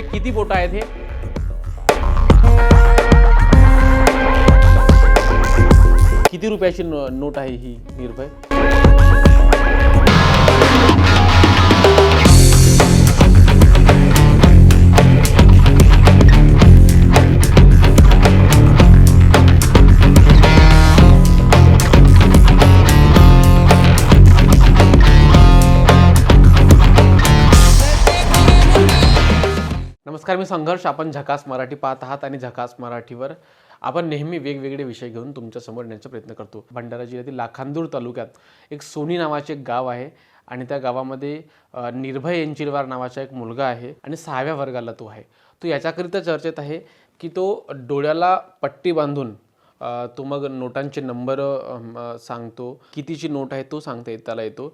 निर्भय किती बोट आहेत हे? किती रुपयाची नोट आहे ही निर्भय? नमस्कार मी संघर्ष. आपण झकास मराठी पाहत आहात आणि झकास मराठीवर आपण नेहमी वेगवेगळे विषय घेऊन तुमच्यासमोर येण्याचा प्रयत्न करतो. भंडारा जिल्ह्यातील लाखांदूर तालुक्यात एक सोनी नावाचे एक गाव आहे आणि त्या गावामध्ये निर्भय एंचिलवार नावाचा एक मुलगा आहे आणि सहाव्या वर्गाला तो आहे. तो याच्याकरिता चर्चेत आहे की तो डोळ्याला पट्टी बांधून तो मग नोटांचे नंबर सांगतो. कितीची नोट आहे तो सांगता येत त्याला येतो.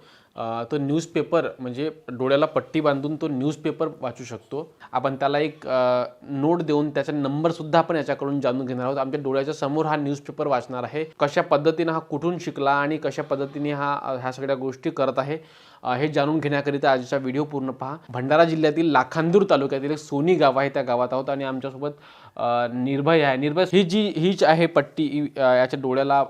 तो न्यूजपेपर म्हणजे डोळ्याला पट्टी बांधून तो न्यूजपेपर वाचू शकतो. आपण त्याला एक नोट देऊन त्याचा नंबरसुद्धा आपण याच्याकडून जाणून घेणार आहोत. आमच्या डोळ्याच्या समोर हा न्यूजपेपर वाचणार आहे. कशा पद्धतीनं हा कुठून शिकला आणि कशा पद्धतीने हा ह्या सगळ्या गोष्टी करत आहे हे जाणून घेण्याकरिता आजचा व्हिडिओ पूर्ण पहा. भंडारा जिल्ह्यातील लाखांदूर तालुक्यातील एक सोनी गाव आहे त्या गावात आहोत आणि आमच्यासोबत निर्भय आहे. निर्भय ही जी हीच आहे पट्टी याच्या डोळ्याला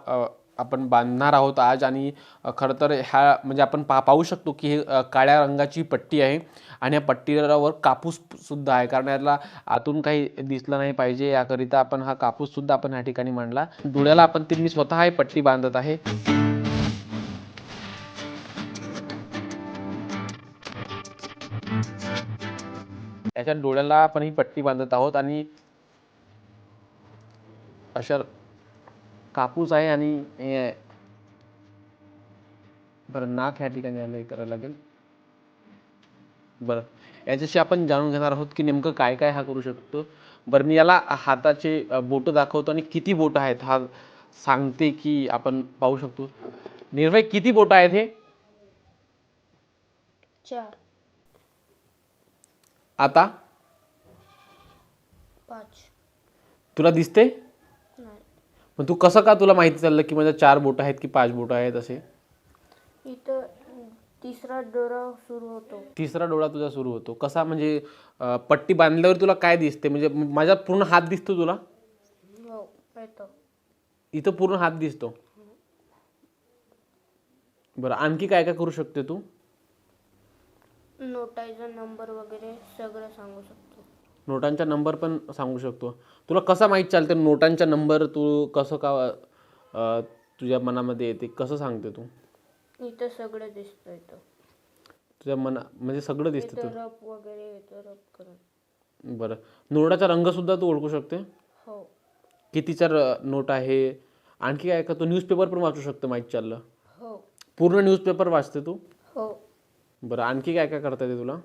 आपण बांधणार आहोत आज आणि खरं तर ह्या म्हणजे आपण पा पाहू शकतो की हे काळ्या रंगाची पट्टी आहे आणि या पट्टीवर कापूससुद्धा आहे. कारण याला आतून काही दिसलं नाही पाहिजे. याकरिता आपण हा कापूससुद्धा आपण ह्या ठिकाणी मांडला. डोळ्याला आपण ती मी स्वतः ही पट्टी बांधत आहे. याच्या डोळ्याला आपण ही पट्टी बांधत आहोत आणि अशा कापूस आहे आणि हे आहे. बरं नाक ह्या ठिकाणी आलं हे करायला लागेल. बरं याच्याशी आपण जाणून घेणार आहोत की नेमकं काय काय हा करू शकतो. बरं मी याला हाताचे बोटं दाखवतो आणि किती बोटं आहेत हा सांगते की आपण पाहू शकतो. निर्भय किती बोटं आहेत हे? चार. आता? पाच. तुला दिसते मग तू कसं का तुला माहिती चाललं की माझ्या चार बोटं आहेत की पाच बोटं आहेत असे? इथं तिसरा डोरा सुरू होतो. तिसरा डोळा तुझा सुरू होतो. कसा म्हणजे अं, पट्टी बांधल्यावर तुला काय दिसते? म्हणजे म- माझा पूर्ण हात दिसतो तुला? हो येतो. इथं पूर्ण हात दिसतो. बरं आणखी काय काय करू शकते तू? नोटाचा नंबर वगैरे सगळं सांगू शकतो. नोटांचा नंबर पण सांगू शकतो. तुला कसा माहीत चालते नोटांचा नंबर तू कसं का अं, तुझ्या मनामध्ये येते कसं सांगते तू? इथं सगळं दिसतं इथं. तुझ्या मना म्हणजे सगळं दिसतं इथं वगैरे येतं रफ करून. तू बरं. नोटाचा रंग सुद्धा तू ओळखू शकते? हो. कितीचा र- नोट आहे? आणखी काय का तू न्यूजपेपर पण वाचू शकतो माहीत चाललं? हो. पूर्ण न्यूजपेपर वाचते तू? हो. बरं आणखी काय काय करता येते तुला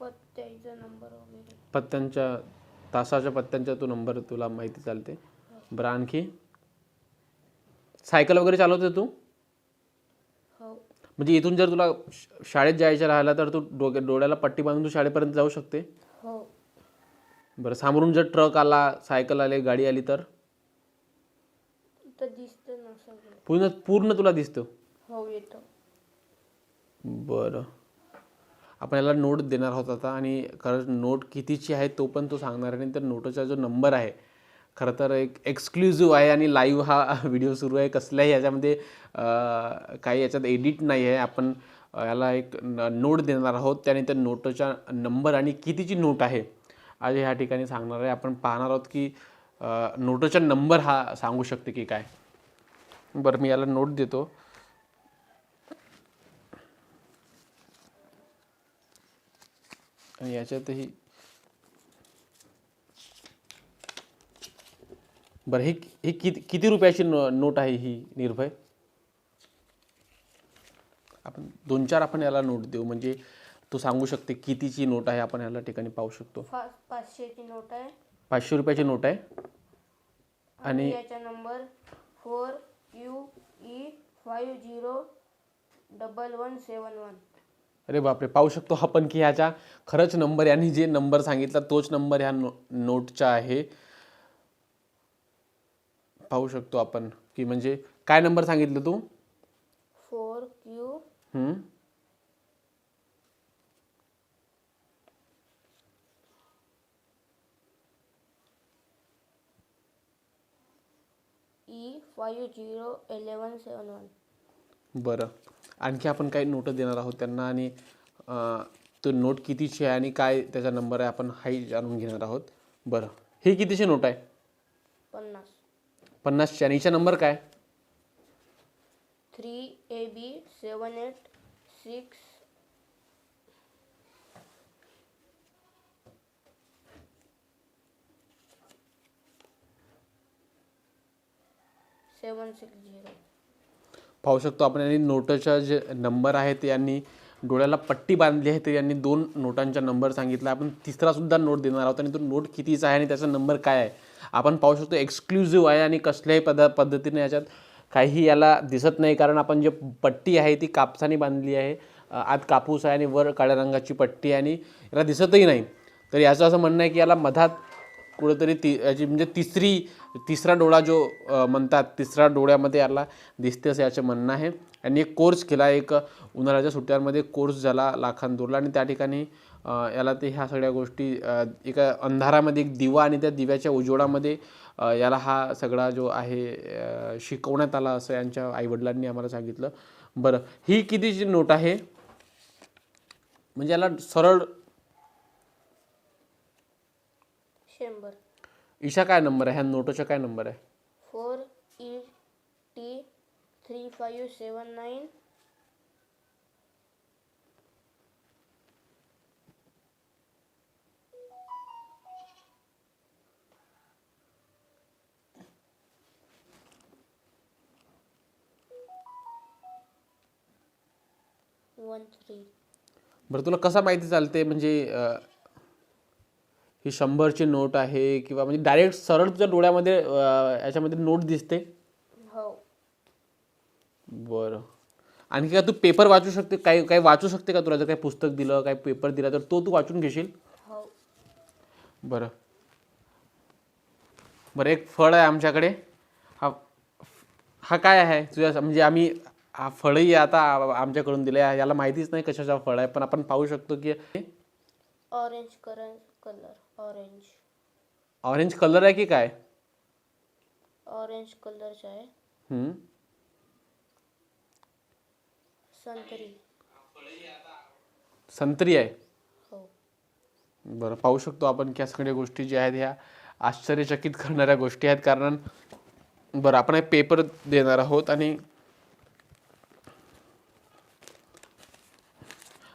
पत्त्याचा नंबर वगैरे पत्त्यांच्या तासाच्या पत्त्यांचा तू नंबर तुला माहिती चालते. बरं आणखी? सायकल वगैरे चालवते तू? हो. म्हणजे इथून जर तुला शाळेत जायचं राहिलं तर तू डोक्या डोळ्याला पट्टी बांधून तू शाळेपर्यंत जाऊ शकते? हो. बरं समोरून जर ट्रक आला सायकल आली गाडी आली तर? पूर्ण पूर्ण तुला दिसतं? हो बरं. आपण याला नोट देणार आहोत आता. आणि खरंच नोट कितीची आहे तो पण तो सांगणार आहे. आणि त्या नोटचा जो नंबर आहे खरं तर एक एक्सक्लुझिव्ह आहे आणि लाईव्ह हा व्हिडिओ सुरू आहे. कसल्याही याच्यामध्ये काही याच्यात एडिट नाही आहे. आपण याला एक न- नोट देणार आहोत. त्याने त्या नोटचा नंबर आणि कितीची नोट आहे आज ह्या ठिकाणी सांगणार आहे. आपण पाहणार आहोत की नोटचा नंबर हा सांगू शकते की काय. बरं मी याला नोट देतो. आणि याच्यातही बरं ही ही किती किती रुपयाची नो नोट आहे ही निर्भय? आपण दोन चार आपण याला नोट देऊ म्हणजे तू सांगू शकते कितीची नोट आहे आपण याला ठिकाणी पाहू शकतो. पाचशेची नोट आहे. पाचशे रुपयाची नोट आहे. आणि आणि याचा number four U E five zero double one seven one. अरे बापरे पाहू शकतो आपण की ह्याच्या खरंच नंबर यांनी जे नंबर सांगितला तोच नंबर ह्या नो नोटचा आहे. पाहू शकतो आपण की म्हणजे काय नंबर सांगितलं तू? Four Q. हम्म. E five zero eleven seven one. बरं. आणखी आपण काही नोटं देणार आहोत त्यांना आणि तो नोट कितीची आहे आणि काय त्याचा नंबर आहे आपण हाही जाणून घेणार आहोत. बरं. ही कितीची नोट आहे? पन्नास. पन्नासची. आणि हिचा नंबर काय? Three A B seven eight six. Seven six zero. पाहू शकतो आपण. यांनी नोटाच्या जे नंबर आहे ते यांनी डोळ्याला पट्टी बांधली आहे ते यांनी दोन नोटांचा नंबर सांगितला. आपण तिसरासुद्धा नोट देणार आहोत आणि तो नोट कितीचा आहे आणि त्याचा नंबर काय आहे? आपण पाहू शकतो एक्सक्लुझिव्ह आहे आणि कसल्याही पद पद्धतीने याच्यात काही याला दिसत नाही. कारण आपण जे पट्टी आहे ती कापसाने बांधली आहे. आत कापूस आहे आणि वर काळ्या रंगाची पट्टी आहे आणि याला दिसतही नाही. तर याचं असं म्हणणं आहे की याला मधात कुठेतरी ती याची म्हणजे तिसरी तिसरा डोळा जो म्हणतात तिसरा डोळ्यामध्ये याला दिसते असं याचं म्हणणं आहे. आणि एक कोर्स केला एक उन्हाळ्याच्या सुट्ट्यांमध्ये कोर्स झाला लाखांदूरला आणि त्या ठिकाणी याला ते ह्या सगळ्या गोष्टी एका अंधारामध्ये एक दिवा आणि त्या दिव्याच्या उजेडामध्ये याला हा सगळा जो आहे शिकवण्यात आला असं यांच्या आईवडिलांनी आम्हाला सांगितलं. बरं ही कितीची नोट आहे? म्हणजे याला सरळ शंभर. ईशा काय नंबर आहे? ह्या नोटचा काय नंबर आहे? Four E T three five seven nine. One three. बरं तुला कसा माहिती चालते म्हणजे अ, ही शंभरची नोट आहे किंवा म्हणजे डायरेक्ट सरळ तुझ्या डोळ्यामध्ये याच्यामध्ये नोट दिसते? हो. बरं. आणखी काय तू पेपर वाचू शकते काही काही वाचू शकते का तुला? जर काही पुस्तक दिलं काही पेपर दिला तर तो तू वाचून घेशील? हो. बरं. बरं एक फळ आहे आमच्याकडे. हा हा काय आहे? तुझ्या म्हणजे आम्ही हा फळही आता आमच्याकडून दिलं आहे. याला माहितीच नाही कशाचा फळ आहे पण आपण पाहू शकतो की ऑरेंज करंज. Colour orange. ऑरेंज कलर आहे की काय? ऑरेंज कलरचा आहे. हम्म. संत्री. संत्री आहे. हो. बरं पाहू शकतो आपण की या सगळ्या गोष्टी ज्या आहेत ह्या आश्चर्यचकित करणाऱ्या गोष्टी आहेत. कारण बरं आपण पेपर देणार आहोत आणि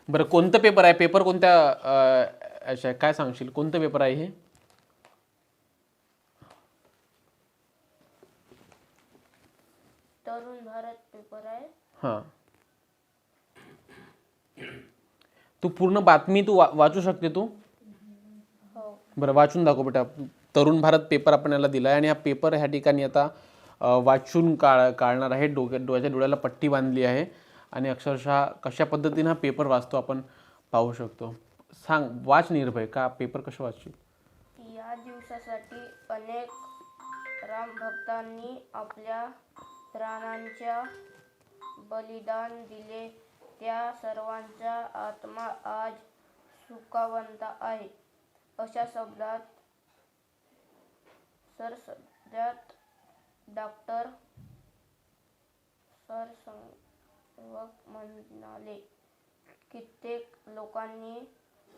बरं कोणतं पेपर आहे? पेपर कोणत्या अं, याच्या आहे? काय सांगशील? कोणतं पेपर आहे हे? तरुण भारत पेपर आहे. हां. तू पूर्ण बातमी तू वा वाचू शकते तू? हो. बरं वाचून दाखव बेटा. तरुण भारत पेपर आपण याला दिला आहे आणि हा पेपर ह्या ठिकाणी आता वाचून काळ काढणार आहे. डोक्या डोळ्याच्या डोळ्याला पट्टी बांधली आहे. आणि अक्षरशः कशा पद्धतीनं हा पेपर वाचतो आपण पाहू शकतो. सांग वाच निर्भय का पेपर कसं वाचशील? या दिवसासाठी अनेक रामभक्तांनी आपल्या प्राणांच्या बलिदान दिले. त्या सर्वांचा आत्मा आज सुखावंत आहे. अशा शब्दात सरसध्यात डॉक्टर सरसंघक म्हणाले कित्येक लोकांनी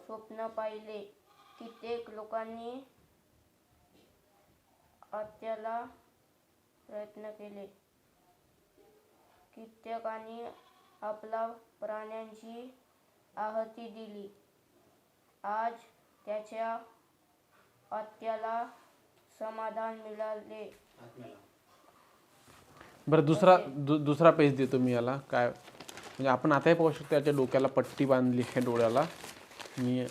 स्वप्न पाहिले. कित्येक लोकांनी हत्याला प्रयत्न केले. कित्येकांनी आपला प्राण्यांची आहुती दिली. आज त्याच्या हत्याला समाधान मिळाले. बरं दुसरा दु दुसरा पेज देतो मी याला. काय म्हणजे आपण आताही पाहू शकतो याच्या डोक्याला पट्टी बांधली आहे डोळ्याला. मी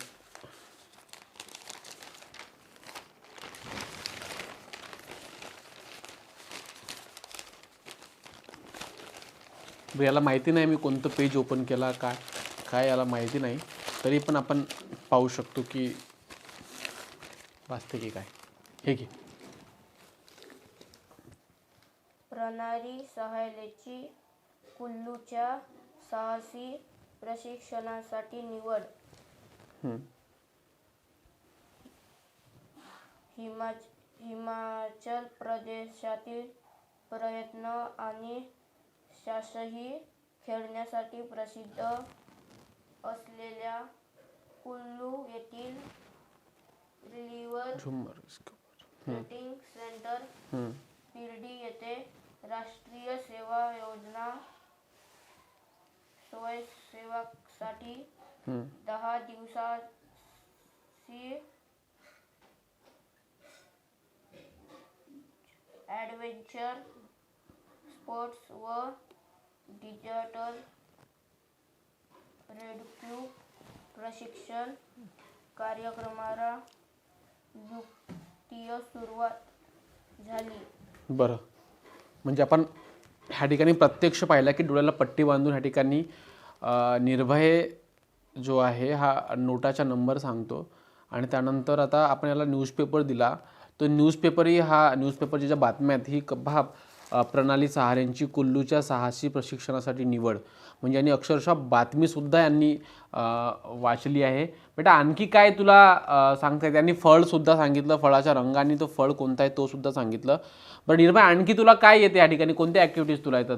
याला माहिती नाही मी कोणतं पेज ओपन केला काय काय याला माहिती नाही. तरी पण आपण पाहू शकतो की वाचते की काय. हे घे. प्रणाली सहाय्याची कुल्लूच्या साहसी प्रशिक्षणासाठी निवड. हिमाच हिमाचल प्रदेशातील प्रयत्न आणि शासही खेळण्यासाठी प्रसिद्ध असलेल्या कुल्लू येथील रिव्हर झुम्मर रेटिंग सेंटर. पिर्डी येथे राष्ट्रीय सेवा योजना स्वयंसेवकासाठी. दहा दिवसाची ॲडव्हेंचर स्पोर्ट्स व डिजिटल रेडक्यू प्रशिक्षण कार्यक्रमाला युक्तीय सुरुवात झाली. बरं. म्हणजे आपण ह्या ठिकाणी प्रत्यक्ष पाहिलं की डोळ्याला पट्टी बांधून ह्या ठिकाणी निर्भय जो आहे हा नोटाचा नंबर सांगतो. आणि त्यानंतर आता आपण याला न्यूजपेपर दिला. तो न्यूजपेपरही हा न्यूजपेपरच्या ज्या बातम्या आहेत ही क- प्रणाली सहाऱ्यांची कुल्लूच्या साहसी प्रशिक्षणासाठी निवड. म्हणजे यांनी अक्षरशः बातमीसुद्धा यांनी वाचली आहे. बेटा आणखी काय तुला सांगता येते? यांनी फळसुद्धा सांगितलं. फळाच्या रंगाने तो फळ कोणता आहे तोसुद्धा सांगितलं. बरं निर्भय आणखी तुला काय येते या ठिकाणी? कोणत्या ॲक्टिव्हिटीज तुला येतात?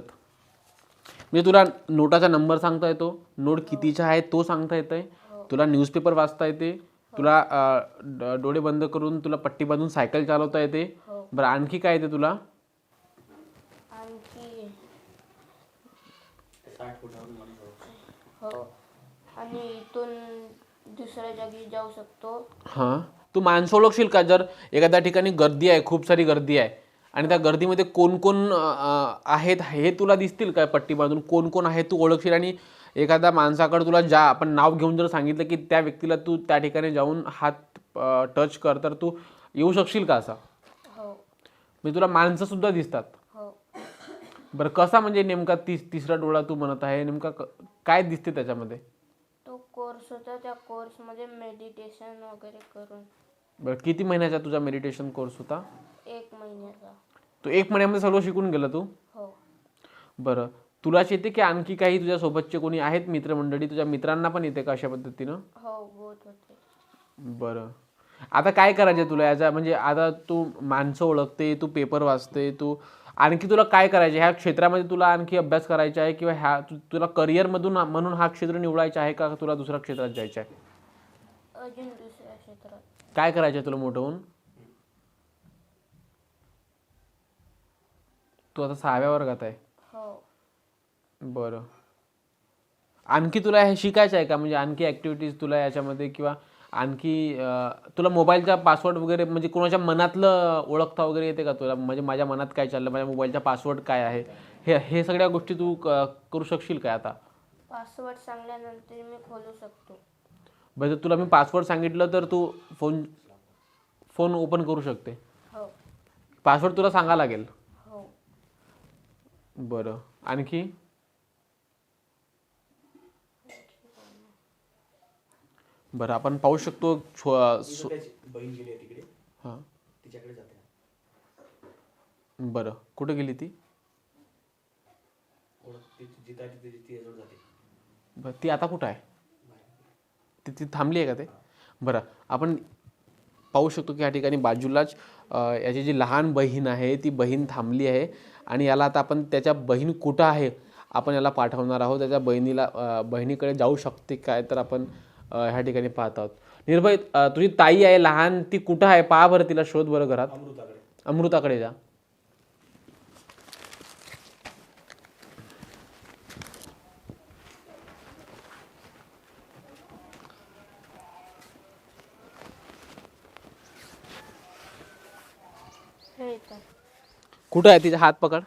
म्हणजे तुला नोटाचा नंबर सांगता येतो. नोट कितीचा आहे तो सांगता येतंय. तुला न्यूजपेपर वाचता येते. तुला अं, डोळे बंद करून तुला पट्टी बांधून सायकल चालवता येते. हो. बरं आणखी काय येते तुला? आणखी. हो. आणि इथून दुसऱ्या जागी जाऊ शकतो. हां. तू माणसं ओळखशील का? जर एखाद्या ठिकाणी गर्दी आहे खूप सारी गर्दी आहे. आणि त्या गर्दीमध्ये कोण कोण आहेत हे तुला दिसतील काय पट्टी बांधून? कोण कोण आहे तू ओळखशील? आणि एखाद्या माणसाकडे तुला ज्या आपण नाव घेऊन जर सांगितलं की त्या व्यक्तीला तू त्या ठिकाणी जाऊन हात टच कर तर तू येऊ शकशील का असा? हो. म्हणजे तुला माणसं सुद्धा दिसतात. हो. बरं कसा म्हणजे नेमका तीस तिसरा डोळा तू म्हणत आहे? नेमका काय दिसते त्याच्यामध्ये? तो कोर्स होता त्या कोर्समध्ये मेडिटेशन वगैरे करून. बरं किती महिन्याचा तुझा मेडिटेशन कोर्स होता? एक महिन्याचा. तू एक महिन्यामध्ये सर्व शिकून गेला तू? हो. बरं. तुलाच येते की आणखी काही तुझ्या सोबतचे कोणी आहेत मित्रमंडळी? तुझ्या मित्रांना पण येते का अशा पद्धतीनं? हो होते. बरं. आता काय करायचं तुला? याचा म्हणजे आता तू माणसं ओळखते तू पेपर वाचते तू आणखी तुला काय करायचे? ह्या क्षेत्रामध्ये तुला आणखी अभ्यास करायचा आहे किंवा ह्या तु- तुला करिअरमधून म्हणून हा क्षेत्र निवडायचा आहे का तुला दुसऱ्या क्षेत्रात जायचं आहे? अजून दुसऱ्या क्षेत्रात. काय करायचं आहे तुला मोठं होऊन? तू आता सहाव्या वर्गात आहे. हो. बरं. आणखी तुला हे शिकायचं आहे का? म्हणजे आणखी ॲक्टिव्हिटीज तुला याच्यामध्ये किंवा आणखी अं, तुला मोबाईलचा पासवर्ड वगैरे म्हणजे कोणाच्या मनातलं ओळखता वगैरे येते का तुला? म्हणजे माझ्या मनात काय चाललं? माझ्या मोबाईलचा पासवर्ड काय आहे? हे हे सगळ्या गोष्टी तू क- करू शकशील काय आता? पासवर्ड सांगल्यानंतर मी खोलू शकतो. बरं जर तुला मी पासवर्ड सांगितलं तर तू फोन फोन ओपन करू शकते. हो. पासवर्ड तुला सांगा लागेल. बरं. आणखी? बरं आपण पाहू शकतो छो सो- त्याची बहीण गेली आहे तिकडे. हां. तिच्याकडे जाते बरं. कुठे गेली ती? ओळख ती जिथं आहे तिथे ती याजवळ जाते. बरं ती आता कुठं आहे? ती ती थांबली आहे का ते? बरं आपण पाहू शकतो की या ठिकाणी बाजूलाच अं, याची जी लहान बहीण आहे ती बहीण थांबली आहे. आणि याला आता आपण त्याच्या बहीण कुठं आहे आपण याला पाठवणार आहोत. त्याच्या बहिणीला बहिणीकडे जाऊ शकते काय तर आपण ह्या ठिकाणी पाहत आहोत. निर्भय तुझी ताई आहे लहान ती कुठं आहे? पहा बरं तिला शोध बरं घरात. अमृताकडे. अमृताकडे जा हे इथं कुठं आहे तिचा हात पकड?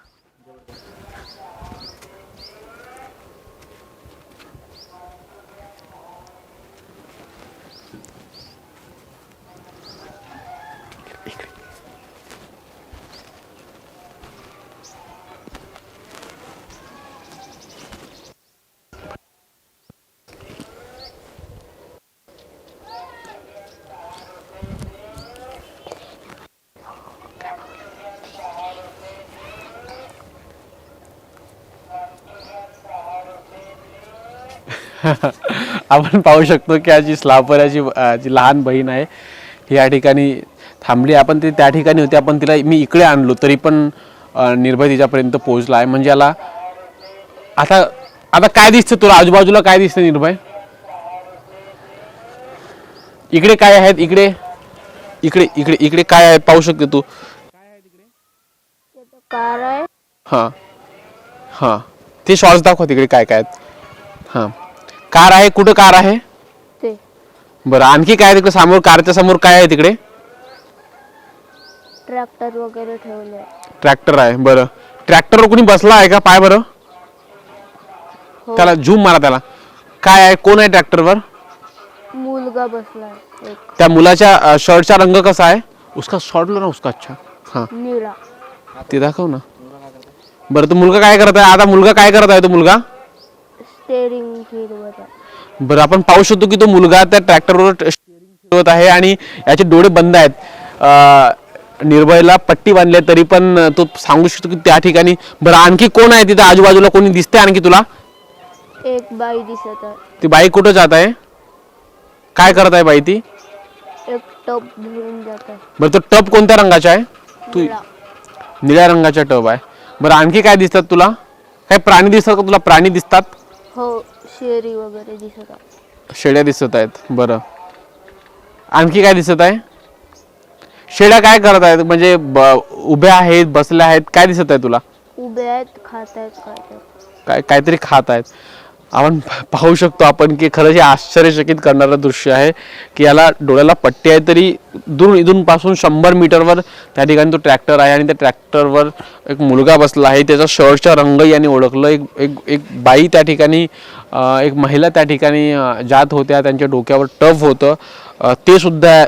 आपण पाहू शकतो की याची स्लापराची अं, जी लहान बहीण आहे ही या ठिकाणी थांबली. आपण ती त्या ठिकाणी होती. आपण तिला मी इकडे आणलो तरी पण निर्भय तिच्यापर्यंत पोहोचला आहे म्हणजे याला आता आता काय दिसतं तुला? आजूबाजूला काय दिसतं निर्भय? इकडे काय आहेत? इकडे इकडे इकडे इकडे काय आहे? पाहू शकते तू. हां. हां. ते शॉर्ट्स दाखव तिकडे काय काय आहेत. हां. कार आहे? कुठं कार आहे? ते. बरं आणखी काय तिकडे समोर कारच्या समोर काय आहे तिकडे? ट्रॅक्टर वगैरे ठेवले आहे. ट्रॅक्टर आहे बरं. ट्रॅक्टरवर कोणी बसला आहे का पाय बरं? हो. त्याला झूम मारा त्याला. काय आहे? कोण आहे ट्रॅक्टरवर? मुलगा बसलाय एक. त्या मुलाच्या अ, शर्टचा रंग कसा आहे? उसका शॉर्ट लो ना उसका अच्छा. हां. निळा. ते दाखव ना. बरं तो मुलगा काय करत आहे? आता मुलगा काय करत आहे तो मुलगा? स्टेरिंग फिरवत आहे. बरं आपण पाहू शकतो की तो मुलगा त्या ट्रॅक्टरवर स्टिअरिंग फिरवत आहे आणि याचे डोळे बंद आहेत. अं, निर्भयला पट्टी बांधली आहे तरी पण तो सांगू शकतो की त्या ठिकाणी बरं आणखी कोण आहे तिथं? आजूबाजूला कोणी दिसते आणखी तुला? एक बाई दिसत आहे. ती बाई कुठं जात आहे? काय करत आहे बाई ती? एक टप घेऊन जात आहे. बरं तो टप कोणत्या रंगाचा आहे? तू निळा. निळ्या रंगाचा टब आहे. बरं आणखी काय दिसतात तुला? काय प्राणी दिसतात का तुला? प्राणी दिसतात? हो शेरी वगैरे दिसत आहे शेळ्या दिसत आहेत बरं. आणखी काय दिसत आहे? शेळ्या काय करत आहेत? म्हणजे ब- उभ्या आहेत बसल्या आहेत काय दिसत आहे तुला? उभे आहेत खात आहेत काय तर काय काहीतरी खात आहेत. आपण पाहू शकतो आपण की खरंच हे आश्चर्यचकित करणारं दृश्य आहे की याला डोळ्याला पट्टी आहे तरी दूर इथून पासून शंभर मीटरवर त्या ठिकाणी तो ट्रॅक्टर आहे आणि त्या ट्रॅक्टरवर एक मुलगा बसला आहे. त्याचा शर्टचा रंग याने ओळखलं. एक एक एक बाई त्या ठिकाणी एक महिला त्या ठिकाणी जात होत्या. त्यांच्या डोक्यावर टफ होतं. ते सुद्धा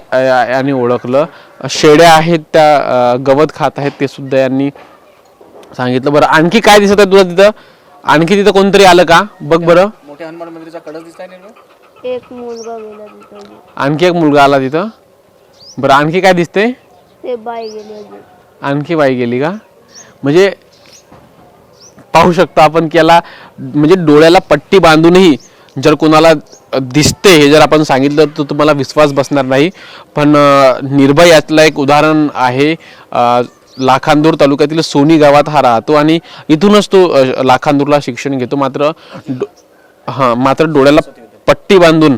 यांनी ओळखलं. शेड्या आहेत त्या गवत खात आहेत ते सुद्धा यांनी सांगितलं. बरं आणखी काय दिसत आहे तुला तिथं? आणखी तिथं कोणतरी आलं का? बघ बरं. मोठ्या हनुमान मंदिराचा दिसताय एक मुलगा गेला तिथं. आणखी एक मुलगा आला तिथं. बरं आणखी काय दिसते ते बाई गेली अजून. आणखी बाई गेली का? म्हणजे पाहू शकतो आपण की याला म्हणजे डोळ्याला पट्टी बांधूनही जर कोणाला दिसते हे जर आपण सांगितलं तर तुम्हाला विश्वास बसणार नाही. पण अं, निर्भय यातलं एक उदाहरण आहे अं, लाखांदूर तालुक्यातील सोनी गावात हा राहतो आणि इथूनच तो लाखांदूरला शिक्षण घेतो. मात्र डो- हां मात्र डोळ्याला पट्टी बांधून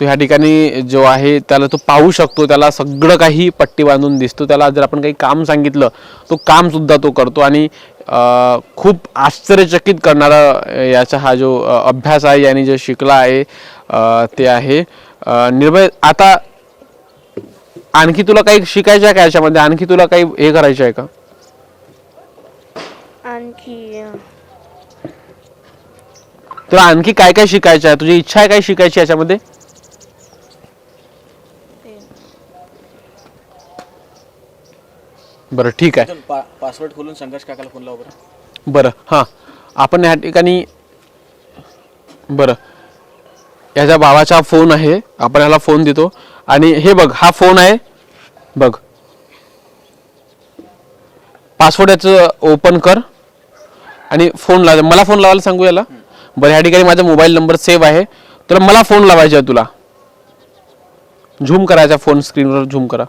तो ह्या ठिकाणी जो आहे त्याला तो पाहू शकतो. त्याला सगळं काही पट्टी बांधून दिसतो. त्याला जर आपण काही काम सांगितलं तो कामसुद्धा तो करतो आणि खूप आश्चर्यचकित करणारा याचा हा जो अभ्यास आहे याने जे शिकला आहे ते आहे. निर्भय आता आणखी तुला काही शिकायचं आहे का याच्यामध्ये? आणखी तुला काही हे करायचं आहे का? आणखी अं, तुला आणखी काय काय शिकायचं आहे? तुझी इच्छा आहे काय शिकायची याच्यामध्ये? बरं ठीक आहे. पासवर्ड खोलून संघर्ष काकाला फोन लावा बरं. बरं हां. आपण या ठिकाणी बरं. याच्या भावाचा फोन आहे. आपण ह्याला फोन देतो. आणि हे बघ हा फोन आहे. बघ. पासवर्ड याचं ओपन कर. आणि फोन लाव मला फोन लावायला सांगू याला? बरं ह्या ठिकाणी माझा मोबाईल नंबर सेव्ह आहे. तर मला फोन लावायचा आहे तुला. झूम करायचा फोन स्क्रीनवर झूम करा.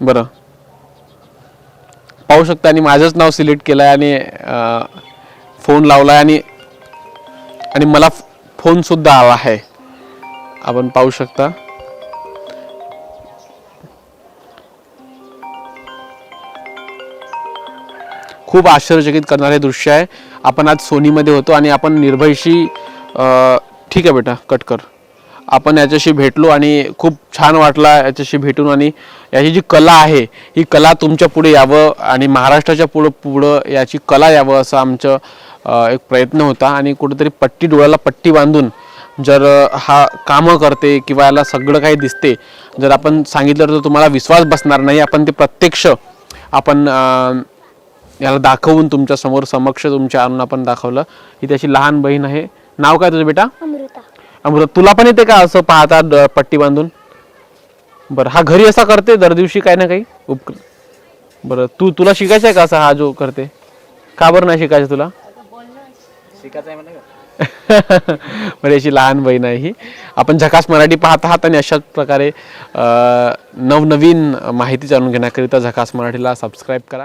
बरं. पाहू शकता आणि माझंच नाव सिलेक्ट केलं आहे आणि फोन लावला आहे आणि आणि मला फोनसुद्धा आला आहे. आपण पाहू शकता. खूप आश्चर्यचकित करणारे दृश्य आहे. आपण आज सोनीमध्ये होतो आणि आपण निर्भयशी ठीक आहे बेटा कट कर. आपण याच्याशी भेटलो आणि खूप छान वाटला याच्याशी भेटून आणि याची जी कला आहे ही कला तुमच्यापुढे यावं आणि महाराष्ट्राच्या पुढं पुढं याची कला यावं असं आमचं एक प्रयत्न होता आणि कुठेतरी पट्टी डोळ्याला पट्टी बांधून जर हा कामं करते किंवा याला सगळं काही दिसते जर आपण सांगितलं तर तुम्हाला विश्वास बसणार नाही. आपण ते प्रत्यक्ष आपण याला दाखवून तुमच्यासमोर समक्ष तुमच्या आणून आपण दाखवलं. ही त्याची लहान बहीण आहे. नाव काय तुझं बेटा? अमृता. अमृत तुला पण येते का असं पाहता ड- पट्टी बांधून? बरं हा घरी असा करते दर दिवशी काही ना काही? उपक बरं तू तुला शिकायचं आहे का असा हा जो करते? का बरं नाही शिकायचं तुला? बरं याची लहान बहीण आहे ही. आपण झकास मराठी पाहत आहात आणि अशाच प्रकारे अं, नवनवीन माहिती जाणून घेण्याकरिता झकास मराठीला सबस्क्राईब करा.